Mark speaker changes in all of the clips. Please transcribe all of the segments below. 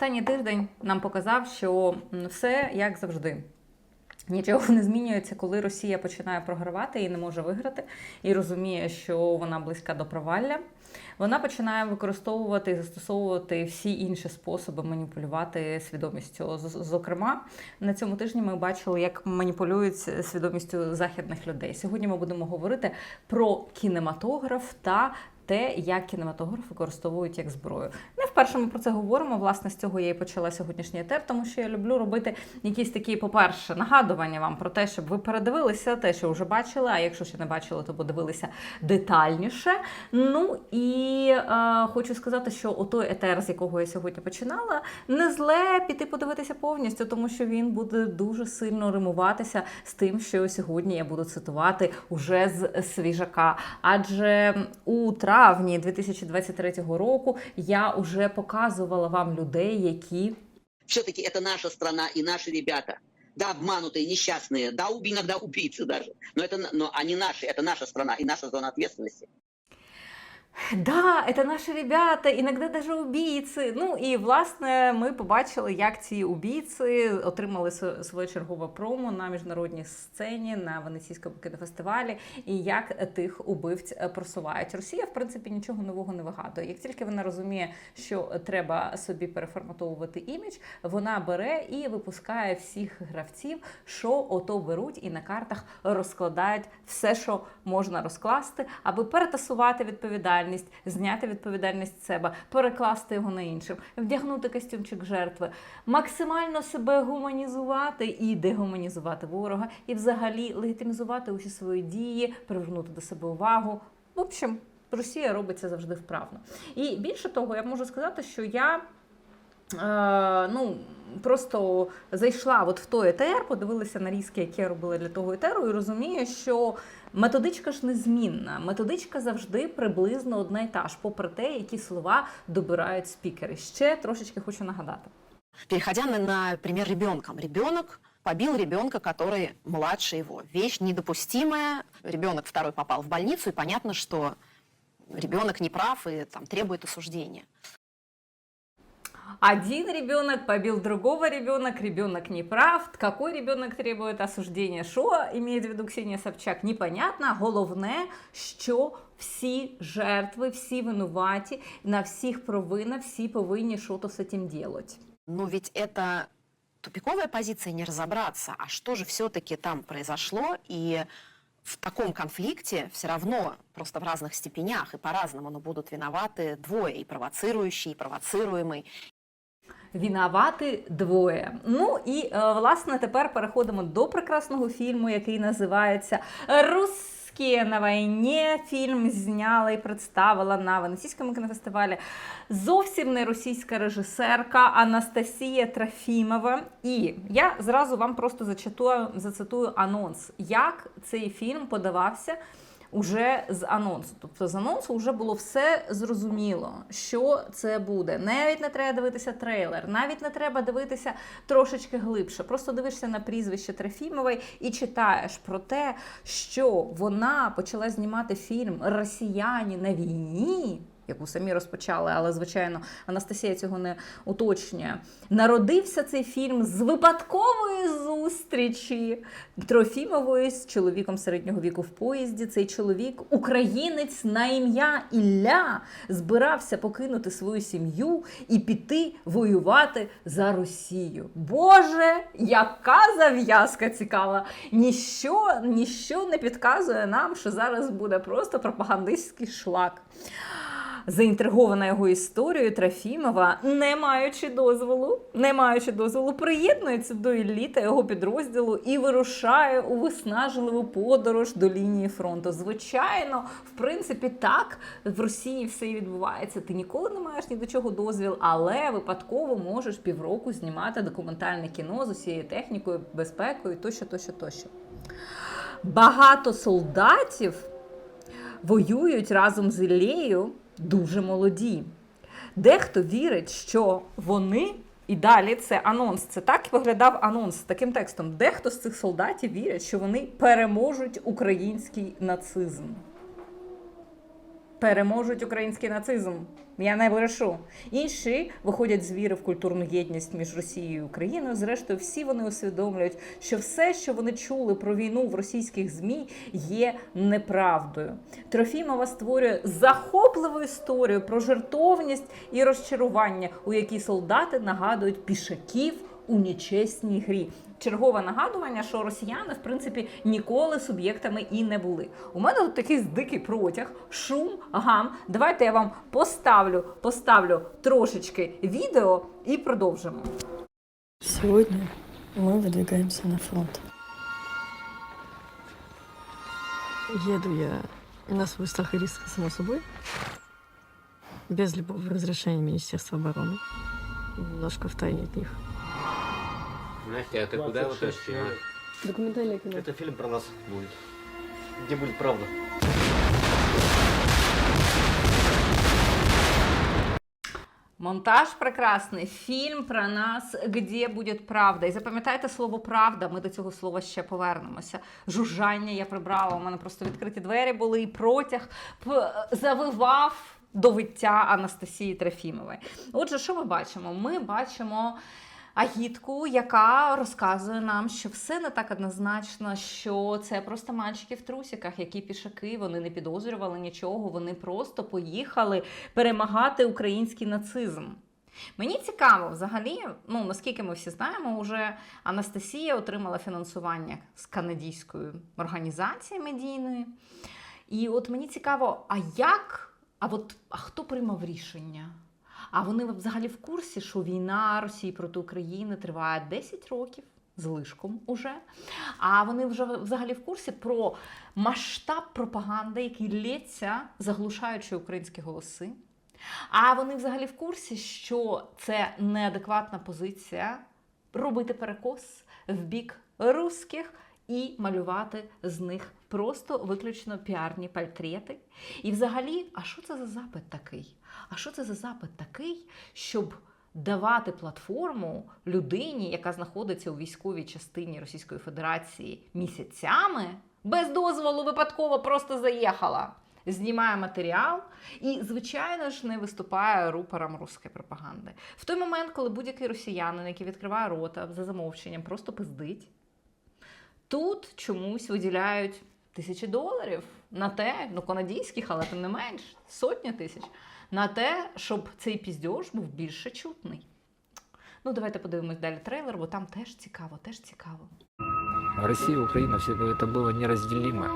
Speaker 1: Останній тиждень нам показав, що все як завжди. Нічого не змінюється, коли Росія починає програвати і не може виграти, і розуміє, що вона близька до провалля. Вона починає використовувати і застосовувати всі інші способи маніпулювати свідомістю. Зокрема, на цьому тижні ми бачили, як маніпулюють свідомістю західних людей. Сьогодні ми будемо говорити про кінематограф та те, як кінематограф використовують як зброю. Не вперше ми про це говоримо. Власне, з цього я і почала сьогоднішній етер, тому що я люблю робити якісь такі, по-перше, нагадування вам про те, щоб ви передивилися те, що вже бачили. А якщо ще не бачили, то подивилися детальніше. Ну і е, хочу сказати, що отой етер, з якого я сьогодні починала, не зле піти подивитися повністю, тому що він буде дуже сильно римуватися з тим, що сьогодні я буду цитувати уже з свіжака. Адже у травні 2023 року я вже показувала вам людей, які
Speaker 2: все-таки это наша страна и наши ребята. Да, обманутые, несчастные, да, уб- иногда убийцы даже. Но, это, на- но они наши, это наша страна и наша зона ответственности.
Speaker 1: Да, это наші ребята, іноді даже убійці. Ну і власне ми побачили, як ці убійці отримали своє чергове промо на міжнародній сцені на Венеційському кінофестивалі, і як тих убивць просувають. Росія, в принципі, нічого нового не вигадує. Як тільки вона розуміє, що треба собі переформатовувати імідж, вона бере і випускає всіх гравців, що ото беруть і на картах розкладають все, що можна розкласти, аби перетасувати відповідальність, зняти відповідальність з себе, перекласти його на іншим, вдягнути костюмчик жертви, максимально себе гуманізувати і дегуманізувати ворога, і взагалі легітимізувати усі свої дії, привернути до себе увагу. В общем, Росія робиться завжди вправно. І більше того, я можу сказати, що я. Е, ну, просто зайшла от в той етер, подивилася нарізки, які я робила для того етеру, і розумію, що методичка ж незмінна. Методичка завжди приблизно одна і та ж, попри те, які слова добирають спікери. Ще трошечки хочу нагадати.
Speaker 3: Переходя на, на пример ребенком. Ребенок побил ребенка, который младше его. Вещь недопустимая. Ребенок второй попал в больницу, и понятно, что ребенок не прав и там, требует осуждения
Speaker 1: Один ребенок побил другого ребенок, ребенок не прав. Какой ребенок требует осуждения? Що имеет в виду Ксенія Собчак? Непонятно. Головне, що всі жертви, всі винуваті, на всіх провина, всі повинні що-то з цим делать.
Speaker 3: Но ведь это тупиковая позиция не разобраться, а что же все-таки там произошло, и в таком конфликте все равно просто в разных степенях и по-разному, но будут виноваты двое, и провоцирующий, и провоцируемый.
Speaker 1: Вінавати двоє. Ну і е, власне тепер переходимо до прекрасного фільму, який називається Русські на війні. Фільм зняла і представила на Венеційському кінофестивалі зовсім не російська режисерка Анастасія Трофімова. І я зразу вам просто зачитую, зацитую анонс, як цей фільм подавався уже з анонсу. Тобто з анонсу вже було все зрозуміло, що це буде. Навіть не треба дивитися трейлер, навіть не треба дивитися трошечки глибше. Просто дивишся на прізвище Трофімової і читаєш про те, що вона почала знімати фільм Росіяни на війні. Яку самі розпочали, але звичайно Анастасія цього не уточнює. Народився цей фільм з випадкової зустрічі Трофімової з чоловіком середнього віку в поїзді. Цей чоловік, українець на ім'я Ілля, збирався покинути свою сім'ю і піти воювати за Росію. Боже, яка зав'язка цікава! Ніщо, ніщо не підказує нам, що зараз буде просто пропагандистський шлак. Заінтригована його історією Трофімова, не маючи дозволу, не маючи дозволу, приєднується до Іллі та його підрозділу і вирушає у виснажливу подорож до лінії фронту. Звичайно, в принципі, так в Росії все і відбувається. Ти ніколи не маєш ні до чого дозвіл, але випадково можеш півроку знімати документальне кіно з усією технікою, безпекою, тощо, тощо, тощо. Багато солдатів воюють разом з Іллею дуже молоді. Дехто вірить, що вони. І далі це анонс. Це так виглядав анонс з таким текстом. Дехто з цих солдатів вірить, що вони переможуть український нацизм. Переможуть український нацизм. Я не брешу. Інші виходять з віри в культурну єдність між Росією і Україною. Зрештою, всі вони усвідомлюють, що все, що вони чули про війну в російських змі, є неправдою. Трофімова створює захопливу історію про жертовність і розчарування, у якій солдати нагадують пішаків у нечесній грі. Чергове нагадування, що росіяни, в принципі, ніколи суб'єктами і не були. У мене тут такий дикий протяг, шум, гам. Давайте я вам поставлю, поставлю трошечки відео і продовжимо.
Speaker 4: Сегодня мы выдвигаемся на фронт. Еду я на свой страх и риск, само собой, без любого разрешения Министерства обороны, немножко в тайне от них.
Speaker 5: Настя, а ты куда вот это
Speaker 4: Документальное кино.
Speaker 6: Это фильм про нас будет. Где будет правда.
Speaker 1: Монтаж прекрасний. Фільм про нас, де буде правда. І запам'ятайте слово правда. Ми до цього слова ще повернемося. Жужжання я прибрала. У мене просто відкриті двері були і протяг п- завивав до виття Анастасії Трофімової. Отже, що ми бачимо? Ми бачимо. Агітку, яка розказує нам, що все не так однозначно, що це просто мальчики в трусиках, які пішаки, вони не підозрювали нічого, вони просто поїхали перемагати український нацизм. Мені цікаво, взагалі, ну наскільки ми всі знаємо, вже Анастасія отримала фінансування з канадійської організації медійної. І от мені цікаво, а як, а от а хто приймав рішення? А вони взагалі в курсі, що війна Росії проти України триває 10 років з лишком уже. А вони вже взагалі в курсі про масштаб пропаганди, який лється, заглушаючи українські голоси. А вони взагалі в курсі, що це неадекватна позиція робити перекос в бік русських і малювати з них просто виключно піарні портрети. І взагалі, а що це за запит такий? А що це за запит такий, щоб давати платформу людині, яка знаходиться у військовій частині Російської Федерації місяцями, без дозволу випадково просто заїхала? Знімає матеріал і, звичайно ж, не виступає рупором руської пропаганди. В той момент, коли будь-який росіянин, який відкриває рота за замовченням, просто пиздить, тут чомусь виділяють тисячі доларів на те, ну канадійських, але тим не менш, сотні тисяч, на те, щоб цей піздьош був більше чутний. Ну, давайте подивимось далі трейлер, бо там теж цікаво, теж цікаво.
Speaker 5: Россия и Украина, все это было неразделимо.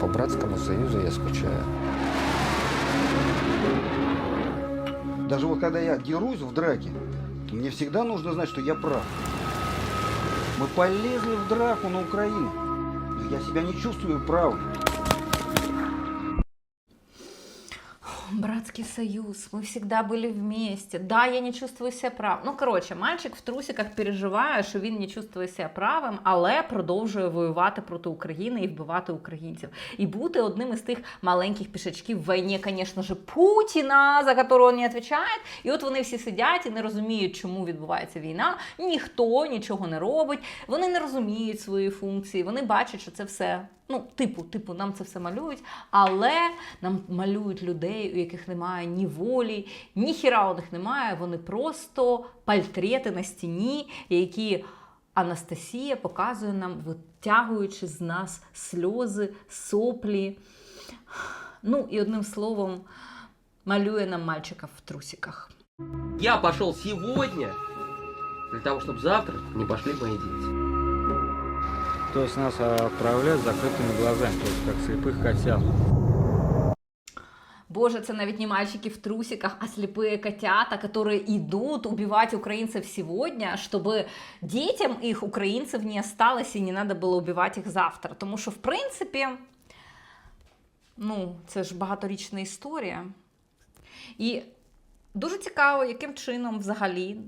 Speaker 7: По братскому союзу я скучаю.
Speaker 8: Даже вот когда я дерусь в драке, мне всегда нужно знать, что я прав. Мы полезли в драку на Украину. Я себя не чувствую правым.
Speaker 1: Братский союз, мы всегда были вместе. Да, я не чувствую себя правим. Ну, коротше, мальчик в трусиках переживає, що він не чувствує себе правим, але продовжує воювати проти України і вбивати українців. І бути одним із тих маленьких пішачків в війні, звісно ж, Путіна, за якого він не відповідає. І от вони всі сидять і не розуміють, чому відбувається війна. Ніхто нічого не робить. Вони не розуміють свої функції. Вони бачать, що це все. Ну, типу, типу, нам це все малюють, але нам малюють людей, у яких немає ні волі, ні хіра у них немає. Вони просто пальтрети на стіні, які Анастасія показує нам, витягуючи з нас сльози, соплі. Ну і одним словом, малює нам мальчика в трусиках.
Speaker 9: Я пошел сегодня для того, чтобы завтра не пошли мои дети.
Speaker 6: То есть нас отправляют с закрытыми глазами, то есть как слепых котят.
Speaker 1: Боже, це навіть не мальчики в трусиках, а слепые котята, которые идут убивать украинцев сегодня, чтобы детям их украинцев не осталось и не надо было убивать їх завтра. Тому що, в принципі, ну, це ж багаторічна історія. І дуже цікаво, яким чином взагалі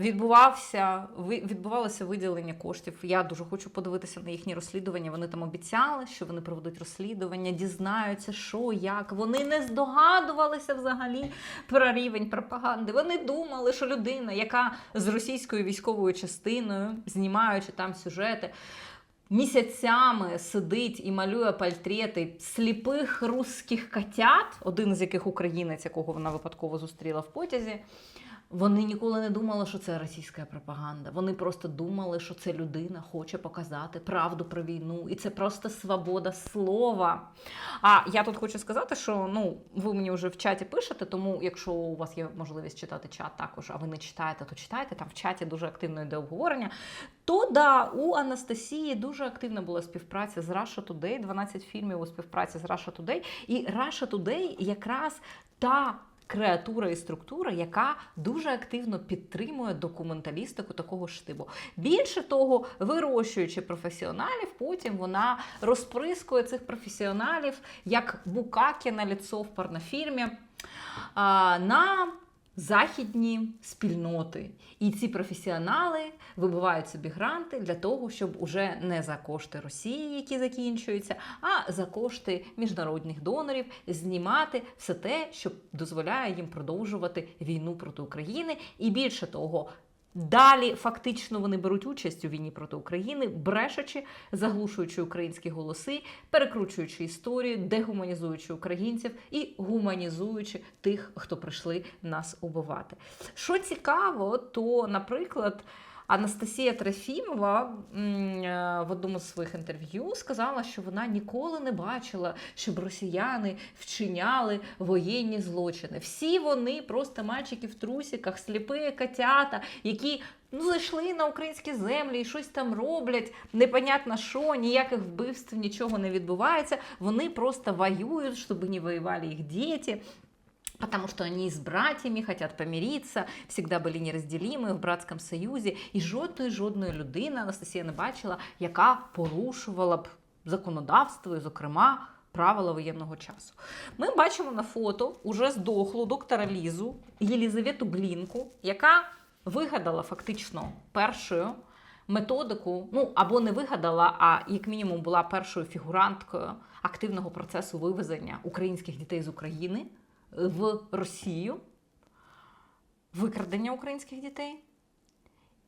Speaker 1: відбувався, відбувалося виділення коштів. Я дуже хочу подивитися на їхні розслідування. Вони там обіцяли, що вони проведуть розслідування, дізнаються, що, як. Вони не здогадувалися взагалі про рівень пропаганди. Вони думали, що людина, яка з російською військовою частиною, знімаючи там сюжети, місяцями сидить і малює портрети сліпих русських котят, один з яких українець, якого вона випадково зустріла в потязі. Вони ніколи не думали, що це російська пропаганда. Вони просто думали, що це людина хоче показати правду про війну, і це просто свобода слова. А я тут хочу сказати, що ну ви мені вже в чаті пишете, тому якщо у вас є можливість читати чат також, а ви не читаєте, то читайте. Там в чаті дуже активно йде обговорення. То да, у Анастасії дуже активна була співпраця з Russia Today, 12 фільмів у співпраці з Russia Today. І Russia Today якраз та креатура і структура, яка дуже активно підтримує документалістику такого штибу. Більше того, вирощуючи професіоналів, потім вона розприскує цих професіоналів як букаки на ліцо в порнофільмі на західні спільноти. І ці професіонали вибивають собі гранти для того, щоб уже не за кошти Росії, які закінчуються, а за кошти міжнародних донорів знімати все те, що дозволяє їм продовжувати війну проти України. І більше того. Далі фактично вони беруть участь у війні проти України, брешучи, заглушуючи українські голоси, перекручуючи історію, дегуманізуючи українців і гуманізуючи тих, хто прийшли нас убивати. Що цікаво, то, наприклад, Анастасія Трофімова е, в одному з своїх інтерв'ю сказала, що вона ніколи не бачила, щоб росіяни вчиняли воєнні злочини. Всі вони просто мальчики в трусиках, сліпі котята, які ну, зайшли на українські землі і щось там роблять. Непонятно що, ніяких вбивств, нічого не відбувається. Вони просто воюють, щоб не воювали їх діти. Потому что они с братьями хотят помириться, всегда были неразделимы в братському союзі. І жодної жодної людини Анастасія не бачила, яка порушувала б законодавство, і, зокрема, правила воєнного часу. Ми бачимо на фото уже здохлу доктора Лізу Єлізавету Глінку, яка вигадала фактично першою методику, ну або не вигадала, а як мінімум була першою фігуранткою активного процесу вивезення українських дітей з України в Росію, викрадення українських дітей.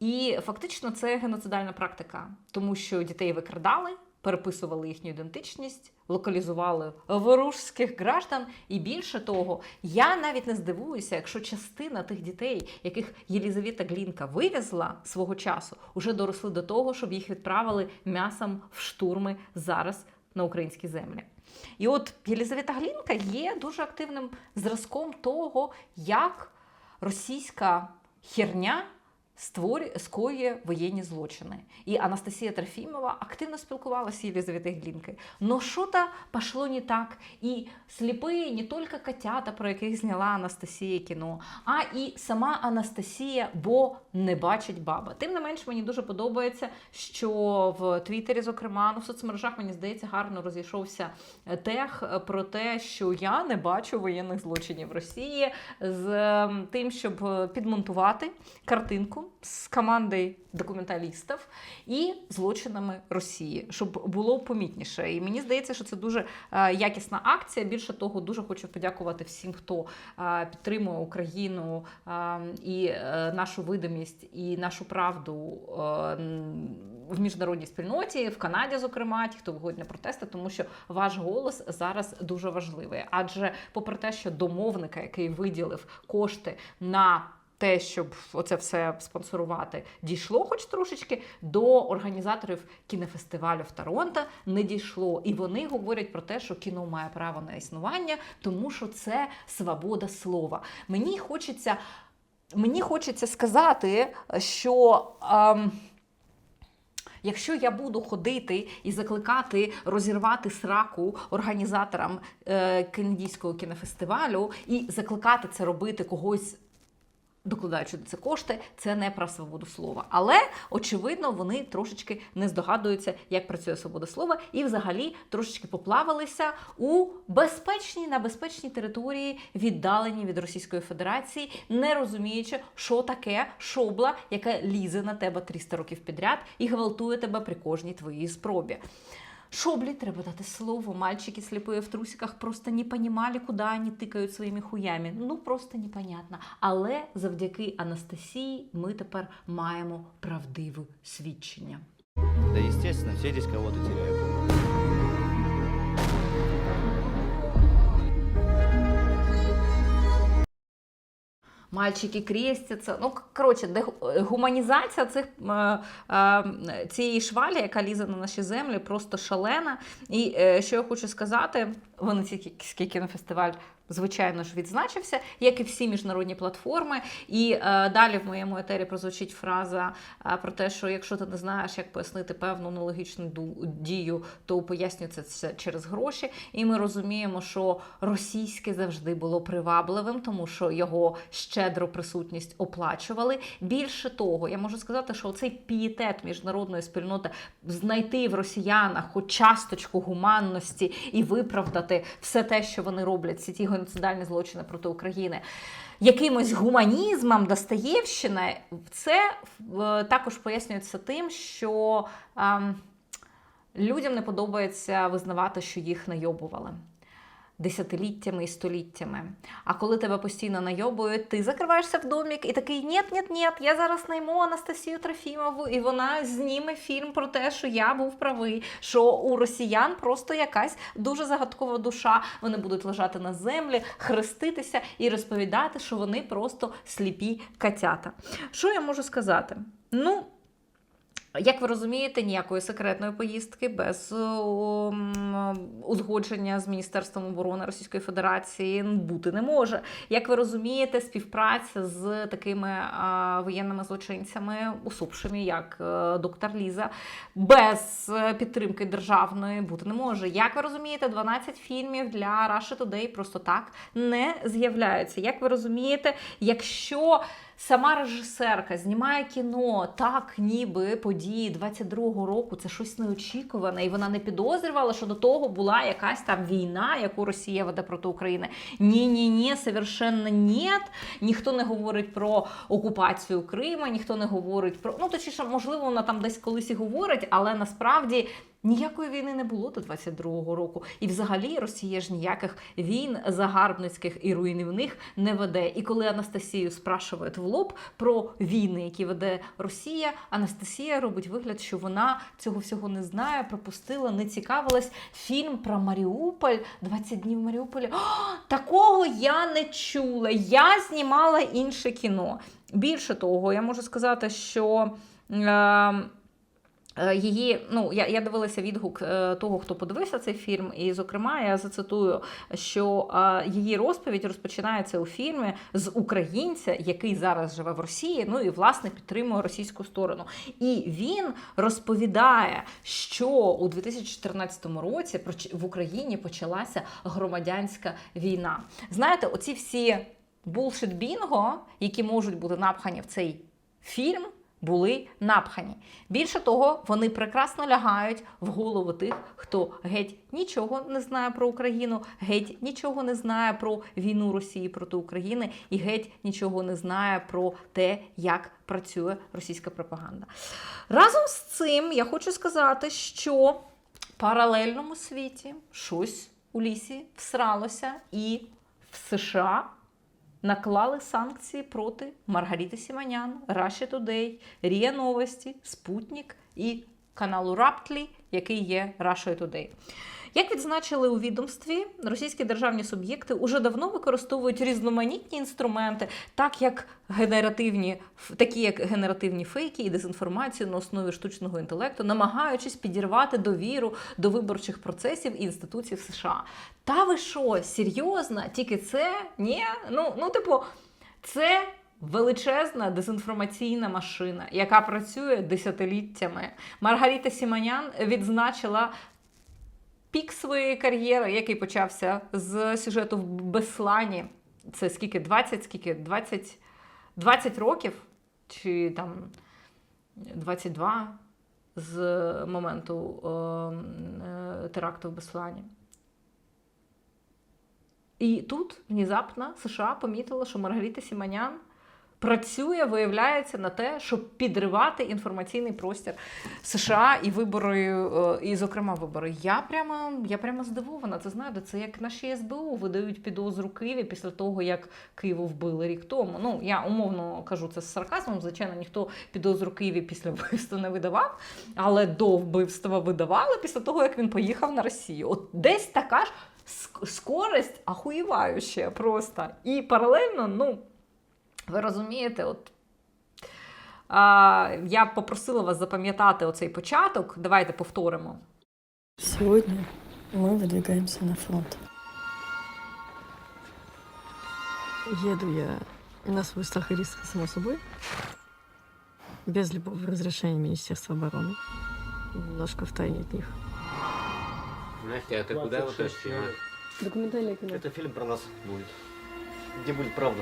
Speaker 1: І фактично це геноцидальна практика, тому що дітей викрадали, переписували їхню ідентичність, локалізували ворожських граждан. І більше того, я навіть не здивуюся, якщо частина тих дітей, яких Єлізавета Глінка вивезла свого часу, уже доросли до того, щоб їх відправили м'ясом в штурми зараз на українські землі. І от Єлізавета Глінка є дуже активним зразком того, як російська херня створює, скоює воєнні злочини. І Анастасія Трофімова активно спілкувалася з Єлізаветою Глінкою. Но що-то пошло не так. І сліпі не тільки котята, про яких зняла Анастасія кіно, а і сама Анастасія, бо не бачить баба. Тим не менш, мені дуже подобається, що в Твіттері, зокрема, ну, в соцмережах, мені здається, гарно розійшовся тех про те, що я не бачу воєнних злочинів в Росії з тим, щоб е, підмонтувати картинку з командою документалістів і злочинами Росії, щоб було помітніше. І мені здається, що це дуже е, якісна акція. Більше того, дуже хочу подякувати всім, хто е, підтримує Україну е, і нашу видимість, і нашу правду в міжнародній спільноті, в Канаді, зокрема, ті, хто виходить на протести, тому що ваш голос зараз дуже важливий. Адже, попри те, що домовника, який виділив кошти на те, щоб оце все спонсорувати, дійшло хоч трошечки до організаторів кінофестивалю в Торонто не дійшло. І вони говорять про те, що кіно має право на існування, тому що це свобода слова. Мені хочеться, мені хочеться сказати, що. Ем, Якщо я буду ходити і закликати розірвати сраку організаторам е, канадського кінофестивалю і закликати це робити когось. Докладаючи до це кошти, це не про свободу слова. Але очевидно, вони трошечки не здогадуються, як працює свобода слова, і взагалі трошечки поплавалися у безпечній на безпечній території, віддалені від Російської Федерації, не розуміючи, що таке шобла, яка лізе на тебе 300 років підряд і гвалтує тебе при кожній твоїй спробі. Шоблі треба дати слово. Мальчики слепые в трусиках просто не понимали, куди вони тикають своїми хуями. Ну просто непонятно. Але завдяки Анастасії ми тепер маємо правдиве свідчення.
Speaker 10: Да, естественно, всі десь кого-то теряют.
Speaker 1: Мальчики крестяться. Ну, коротше, гуманізація цих, е, е, цієї швалі, яка лізе на наші землі, просто шалена. І е, що я хочу сказати, Венеційський кінофестиваль, звичайно ж, відзначився, як і всі міжнародні платформи. І е, далі в моєму етері прозвучить фраза е, про те, що якщо ти не знаєш, як пояснити певну нелогічну дію, то пояснюється це через гроші. І ми розуміємо, що російське завжди було привабливим, тому що його щедро присутність оплачували. Більше того, я можу сказати, що цей пієтет міжнародної спільноти знайти в росіянах хоч часточку гуманності і виправдати все те, що вони роблять, всі ті геноцидальні злочини проти України. Якимось гуманізмом Достоєвщина, це також пояснюється тим, що ем, людям не подобається визнавати, що їх найобували десятиліттями і століттями. А коли тебе постійно найобують, ти закриваєшся в домік і такий ні ні ні я зараз найму Анастасію Трофімову, і вона зніме фільм про те, що я був правий, що у росіян просто якась дуже загадкова душа. Вони будуть лежати на землі, хреститися і розповідати, що вони просто сліпі катята. Що я можу сказати? Ну. Як ви розумієте, ніякої секретної поїздки без узгодження з Міністерством оборони Російської Федерації бути не може. Як ви розумієте, співпраця з такими воєнними злочинцями, усопшими, як е, доктор Ліза, без е, підтримки державної бути не може. Як ви розумієте, 12 фільмів для Russia Today просто так не з'являються. Як ви розумієте, якщо Сама режисерка знімає кіно так, ніби події 22-го року. Це щось неочікуване, і вона не підозрювала, що до того була якась там війна, яку Росія веде проти України. Ні, ні, ні, совершенно ні. Ніхто не говорить про окупацію Крима, ніхто не говорить про ну точніше, можливо, вона там десь колись і говорить, але насправді. Ніякої війни не було до 22-го року, і взагалі Росія ж ніяких війн загарбницьких і руйнівних не веде. І коли Анастасію спрашують в лоб про війни, які веде Росія, Анастасія робить вигляд, що вона цього всього не знає, пропустила, не цікавилась. Фільм про Маріуполь, 20 днів. О, такого я не чула. Я знімала інше кіно. Більше того, я можу сказати, що. Е, Її, ну я, я дивилася відгук е, того, хто подивився цей фільм, і зокрема я зацитую, що е, її розповідь розпочинається у фільмі з українця, який зараз живе в Росії, ну і власне підтримує російську сторону. І він розповідає, що у 2014 році в Україні почалася громадянська війна. Знаєте, оці всі булшит бінго, які можуть бути напхані в цей фільм були напхані. Більше того, вони прекрасно лягають в голову тих, хто геть нічого не знає про Україну, геть нічого не знає про війну Росії проти України і геть нічого не знає про те, як працює російська пропаганда. Разом з цим я хочу сказати, що в паралельному світі щось у лісі всралося і в США наклали санкції проти Маргаріти Сіманян, Russia Today, Рія Новості, Спутник і каналу Раптлі, який є Russia Today. Як відзначили у відомстві, російські державні суб'єкти уже давно використовують різноманітні інструменти, так як генеративні, такі як генеративні фейки і дезінформацію на основі штучного інтелекту, намагаючись підірвати довіру до виборчих процесів і інституцій в США. Та ви що, серйозно? Тільки це? Ні? Ну, ну типу, це величезна дезінформаційна машина, яка працює десятиліттями. Маргарита Сіманян відзначила пік своєї кар'єри, який почався з сюжету в Беслані. Це скільки? 20, скільки? 20, 20 років? Чи там 22 з моменту е, теракту в Беслані. І тут внезапно США помітила, що Маргарита Сіманян працює, виявляється, на те, щоб підривати інформаційний простір США і вибори, е, і, зокрема, вибори. Я прямо, я прямо здивована. Це знаєте, це як наші СБУ видають підозру Києві після того, як Києву вбили рік тому. Ну, я умовно кажу це з сарказмом. Звичайно, ніхто підозру Києві після вбивства не видавав, але до вбивства видавали після того, як він поїхав на Росію. От десь така ж ск- скорость ахуєваюча просто. І паралельно, ну, ви розумієте, от. А, я б попросила вас запам'ятати оцей початок. Давайте повторимо.
Speaker 4: Сегодня мы выдвигаемся на фронт. Еду я на свой страх и риск, само собой, без любого разрешения Министерства обороны, немножко в тайне от них.
Speaker 9: Настя, а ты куда вот это снимаешь?
Speaker 4: Документальное кино.
Speaker 10: Это фильм про нас будет. Где будет правда.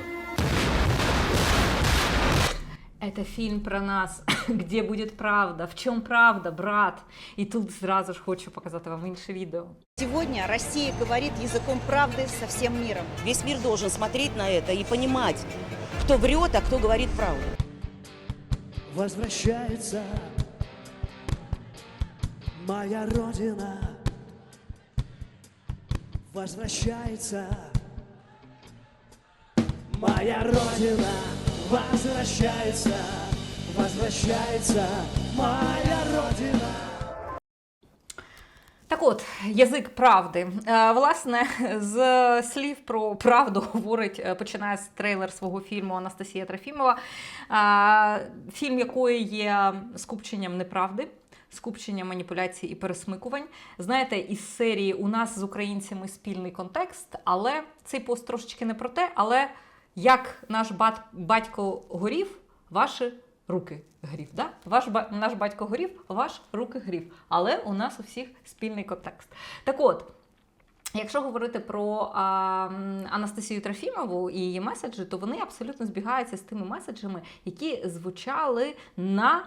Speaker 1: Это фильм про нас, где будет правда, в чем правда, брат. І тут зразу ж хочу показати вам інше відео.
Speaker 11: Сегодня Россия говорит языком правды со всем миром. Весь мир должен смотреть на это и понимать, кто врет, а кто говорит правду.
Speaker 12: Возвращается моя родина. Возвращается моя родина. Возвращается, возвращается моя родина.
Speaker 1: Так от, язик правди. Е, Власне, з слів про правду говорить, е, починає з трейлер свого фільму Анастасія Трофімова, е, фільм якої є скупченням неправди. Скупчення маніпуляцій і пересмикувань. Знаєте, із серії у нас з українцями спільний контекст, але цей пост трошечки не про те, але як наш бат, батько горів, ваші руки грів. Да? Ваш наш батько горів, ваш руки грів. Але у нас у всіх спільний контекст. Так от. Якщо говорити про а, Анастасію Трофімову і її меседжі, то вони абсолютно збігаються з тими меседжами, які звучали на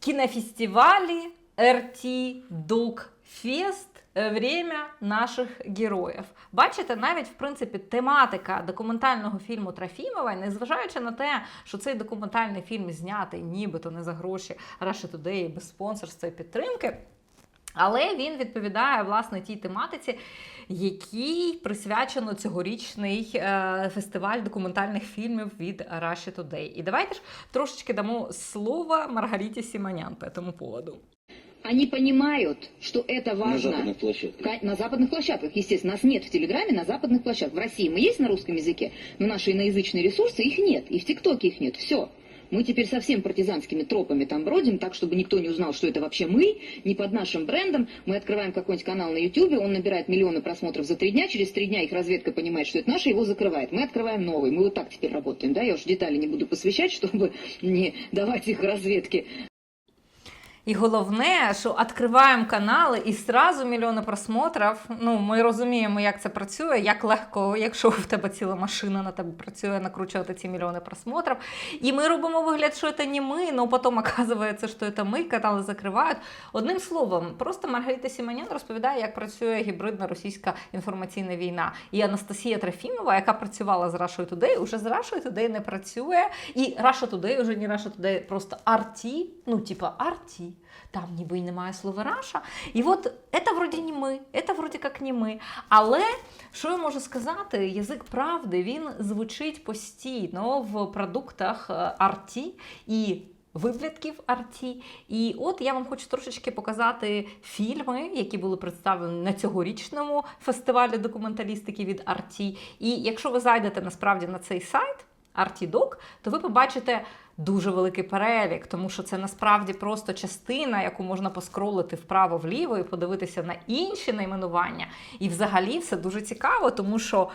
Speaker 1: кінофестивалі RT Dog Fest Время наших героїв. Бачите, навіть в принципі тематика документального фільму Трофімова, незважаючи на те, що цей документальний фільм знятий нібито не за гроші Russia Today, без спонсорства і підтримки. Але він відповідає власне тій тематиці, якій присвячено цьогорічний е, фестиваль документальних фільмів від Russia Today. І давайте ж трошечки дамо слово Маргариті Сіманян по цьому поводу.
Speaker 13: Они понимают, что это важно.
Speaker 2: На западных площадках.
Speaker 13: Ка- На западных площадках, естественно. Нас нет в Телеграме на западных площадках. В России мы есть на русском языке, но наши иноязычные ресурсы, их нет. И в ТикТоке их нет. Все. Мы теперь совсем партизанскими тропами там бродим, так, чтобы никто не узнал, что это вообще мы, не под нашим брендом. Мы открываем какой-нибудь канал на Ютубе, он набирает миллионы просмотров за три дня, через три дня их разведка понимает, что это наше, его закрывает. Мы открываем новый. Мы вот так теперь работаем, да, я уж детали не буду посвящать, чтобы не давать их разведке.
Speaker 1: І головне, що відкриваємо канали і зразу мільйони просмотрів. Ну, ми розуміємо, як це працює, як легко, якщо в тебе ціла машина на тебе працює, накручувати ці мільйони просмотрів. І ми робимо вигляд, що це не ми, але потім оказується, що це ми, канали закривають. Одним словом, просто Маргарита Сіманян розповідає, як працює гібридна російська інформаційна війна. І Анастасія Трофімова, яка працювала з Russia Today, уже з Russia Today не працює. І Russia Today вже не Russia Today, просто RT, ну, типа RT. Там ніби й немає слова Раша. І от це вроді не ми, це вроді як не ми. Але що я можу сказати, язик правди він звучить постійно в продуктах е, RT і виблядків RT. І от я вам хочу трошечки показати фільми, які були представлені на цьогорічному фестивалі документалістики від RT. І якщо ви зайдете насправді на цей сайт, RT-Doc, то ви побачите дуже великий перелік, тому що це насправді просто частина, яку можна поскролити вправо-вліво і подивитися на інші найменування. І взагалі все дуже цікаво, тому що.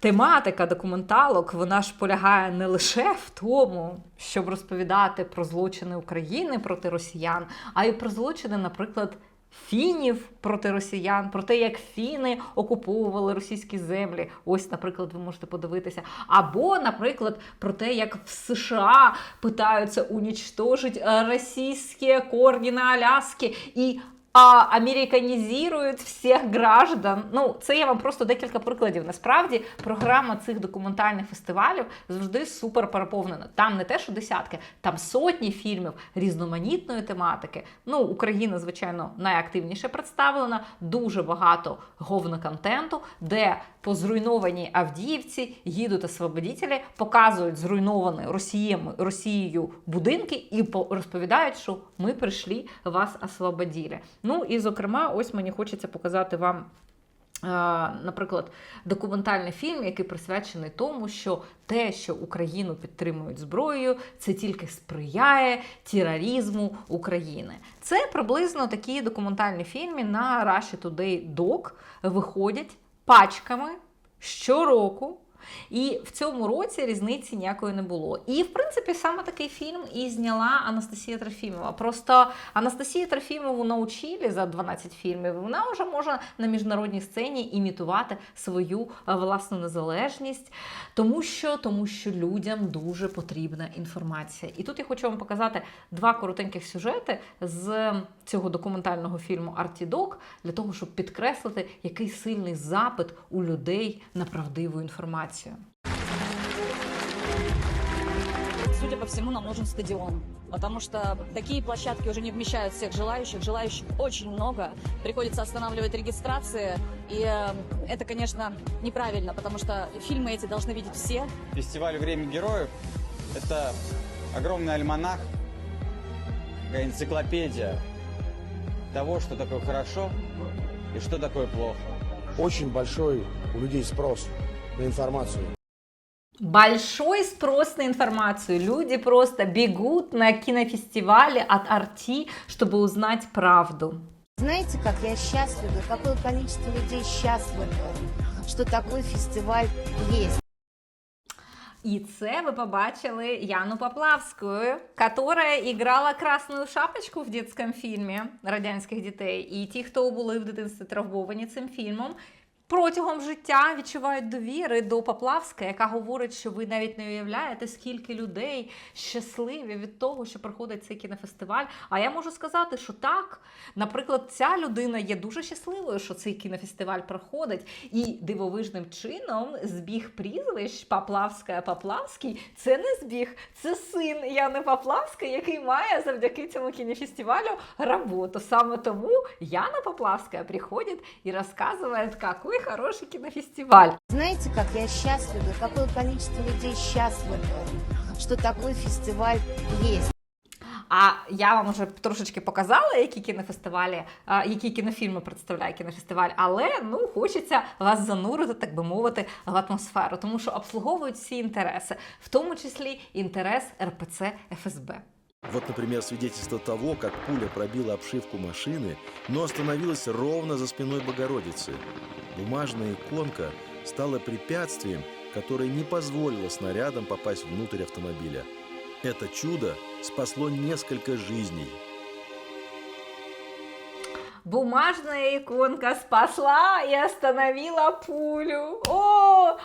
Speaker 1: Тематика документалок вона ж полягає не лише в тому, щоб розповідати про злочини України проти росіян, а й про злочини, наприклад, фінів проти росіян, про те, як фіни окуповували російські землі. Ось, наприклад, ви можете подивитися. Або, наприклад, про те, як в США питаються унічтожити е, російські корні на Аляскі. І а, американізують всіх граждан. Ну, це я вам просто декілька прикладів. Насправді, програма цих документальних фестивалів завжди супер переповнена. Там не те, що десятки, там сотні фільмів різноманітної тематики. Ну, Україна, звичайно, найактивніше представлена, дуже багато говноконтенту, де по зруйнованій Авдіївці їдуть освободітелі, показують зруйновані Росієм, Росією будинки і по- розповідають, що ми прийшли вас освободили. Ну і зокрема, ось мені хочеться показати вам. Наприклад, документальний фільм, який присвячений тому, що те, що Україну підтримують зброєю, це тільки сприяє тероризму України. Це приблизно такі документальні фільми на Russia Today Doc виходять пачками щороку. І в цьому році різниці ніякої не було. І в принципі саме такий фільм і зняла Анастасія Трофімова. Просто Анастасію Трофімову навчили за 12 фільмів. Вона вже може на міжнародній сцені імітувати свою е, власну незалежність, тому що, тому що людям дуже потрібна інформація. І тут я хочу вам показати два коротеньких сюжети з цього документального фільму Артідок для того, щоб підкреслити, який сильний запит у людей на правдиву інформацію.
Speaker 14: Судя по всему, нам нужен стадион, потому что такие площадки уже не вмещают всех желающих. Желающих очень много. Приходится останавливать регистрации. И э, это, конечно, неправильно, потому что фильмы эти должны видеть все.
Speaker 6: Фестиваль «Время героев» — это огромный альманах, такая энциклопедия того, что такое хорошо и что такое плохо.
Speaker 12: Очень большой у людей спрос на информацию.
Speaker 1: Большой спрос на информацию. Люди просто бегут на кинофестивали от Арти, чтобы узнать правду.
Speaker 15: Знаете, как я счастлива, какое количество людей счастливо, что такой фестиваль есть.
Speaker 1: І це ви побачили Яну Поплавську, яка іграла красну шапочку в дитячому фільмі радянських дітей. І ті, хто були в дитинстві травмовані цим фільмом, протягом життя відчувають довіри до Поплавська, яка говорить, що ви навіть не уявляєте, скільки людей щасливі від того, що проходить цей кінофестиваль. А я можу сказати, що так, наприклад, ця людина є дуже щасливою, що цей кінофестиваль проходить, і дивовижним чином збіг прізвищ Поплавська Поплавський це не збіг, це син Яни Поплавської, який має завдяки цьому кінофестивалю роботу. Саме тому Яна Поплавська приходить і розказує, який хороший кінофестиваль.
Speaker 15: Знаете, как я счастлива, какое количество людей счастливо, что такой фестиваль есть.
Speaker 1: А я вам вже трошечки показала, які кінофестивалі, які кінофільми представляє кінофестиваль, але ну хочеться вас занурити, так би мовити, в атмосферу, тому що обслуговують всі інтереси, в тому числі інтерес РПЦ ФСБ.
Speaker 16: Вот, например, свидетельство того, как пуля пробила обшивку машины, но остановилась ровно за спиной Богородицы. Бумажная иконка стала препятствием, которое не позволило снарядам попасть внутрь автомобиля. Это чудо спасло несколько жизней.
Speaker 1: Бумажная иконка спасла и остановила пулю. О,